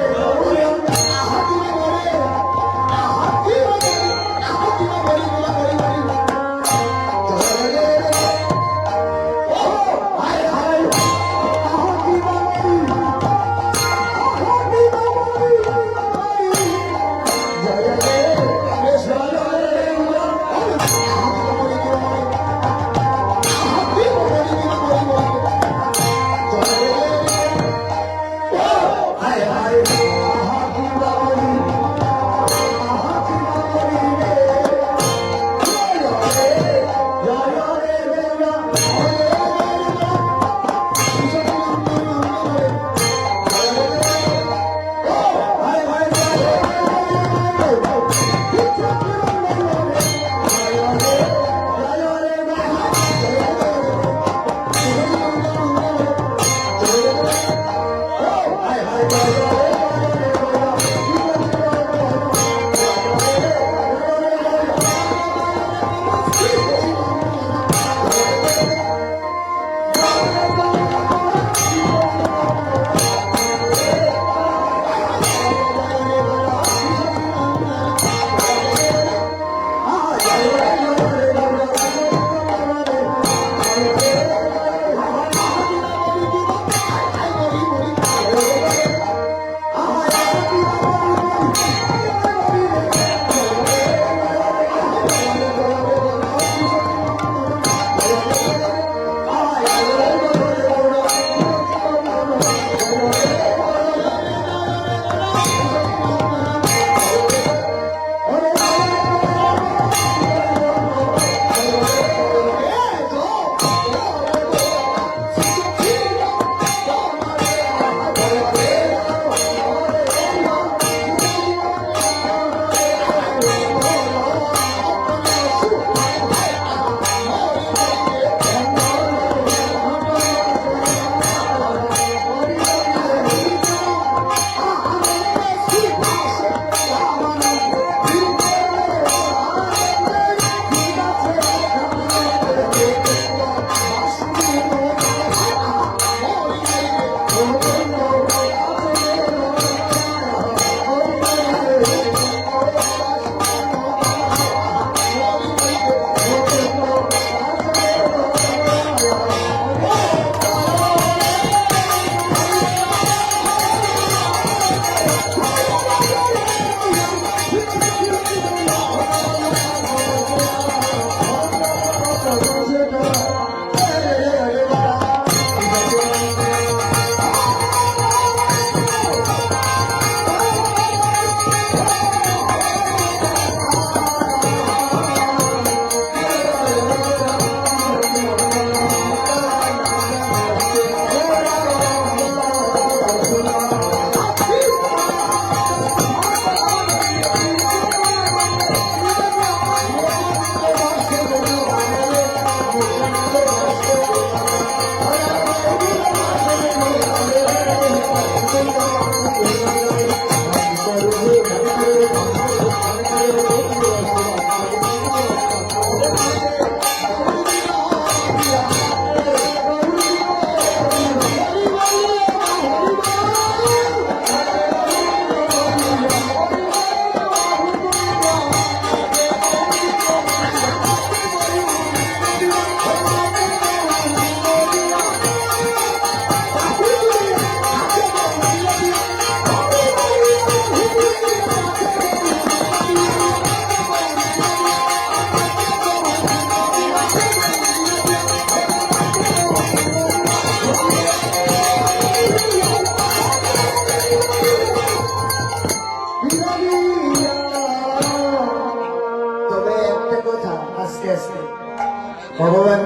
Lord.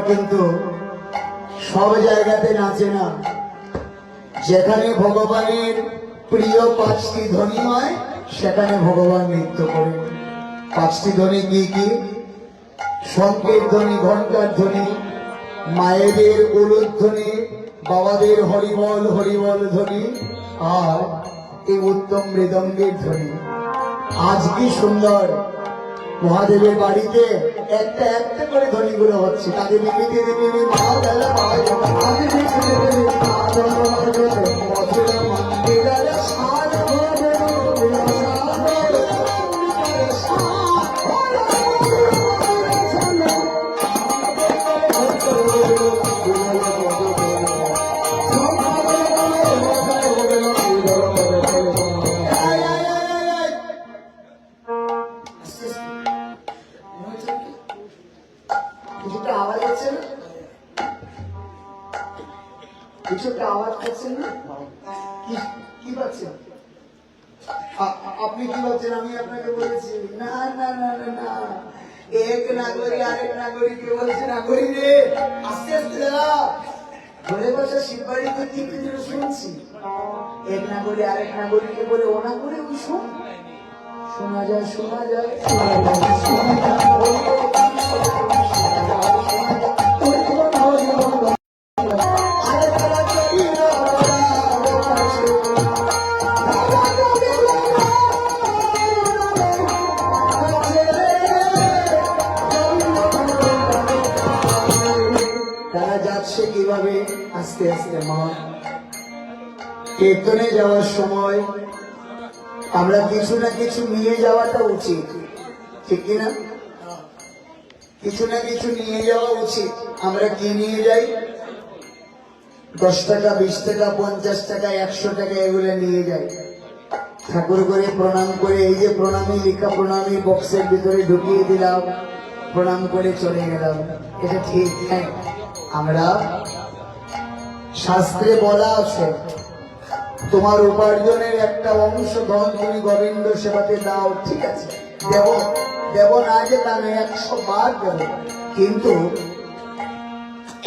কিন্তু সব জায়গাতে নাচে না। যেখানে ভগবানের প্রিয় পাঁচটি ধ্বনি হয়, সেখানে ভগবান নৃত্য করে। পাঁচটি ধ্বনি কি কি? শঙ্কের ধ্বনি ঘণ্টার ধ্বনি, মায়েদের উলুধ্বনি বাবাদের হরিবল হরিবল ধ্বনি, আর এই উত্তম মৃদঙ্গের ধ্বনি। আজ কি সুন্দর মহাদেবের বাড়িতে একটা একটা করে ধ্বনিগুলো হচ্ছে তাদের নিমিতে কিছুটা আওয়াজ হচ্ছে না কিছুটা আওয়াজ না? কি পাচ্ছেন আপনি কি ভাবছেন আমি আপনাকে বলেছি। না না না না না। এক নাগরিক, আরেক নাগরিককে বলছে, নাগরিক রে, আস্তে আস্তে ঘরে বসে শিববাড়ি তো তিন শুনছি। এক নাগরিক, আরেক নাগরিককে বলে, ও না করে শোনা যায় শোনা যায় শোনা যায় শোনা যায়। কীভাবে আস্তে আস্তে মা কীর্তনে যাওয়ার সময় আমরা কিছু না কিছু নিয়ে যাওয়াটা উচিত, ঠিক কিনা কিছু না কিছু নিয়ে যাওয়া উচিত। আমরা কি নিয়ে যাই? দশ টাকা, বিশ টাকা, পঞ্চাশ টাকা, একশো টাকা এগুলো নিয়ে যাই। ঠাকুর করে প্রণাম করে, এই যে প্রণামী লিখা প্রণামী বক্সের ভিতরে ঢুকিয়ে দিলাম, প্রণাম করে চলে গেলাম। এটা ঠিক হ্যাঁ। আমরা শাস্ত্রে বলা আছে, তোমার উপার্জনের একটা অংশ ধন তুমি গোবিন্দ সেবাতে দাও, ঠিক আছে? দেব দেব না যে একশো বার দেব। কিন্তু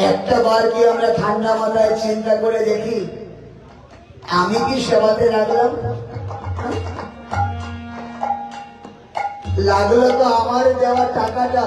একটা বার কি আমরা ঠান্ডা মাথায় চিন্তা করে দেখি? আমি কি সেবাতে লাগলাম? লাগল তো আমার দেওয়া টাকাটা।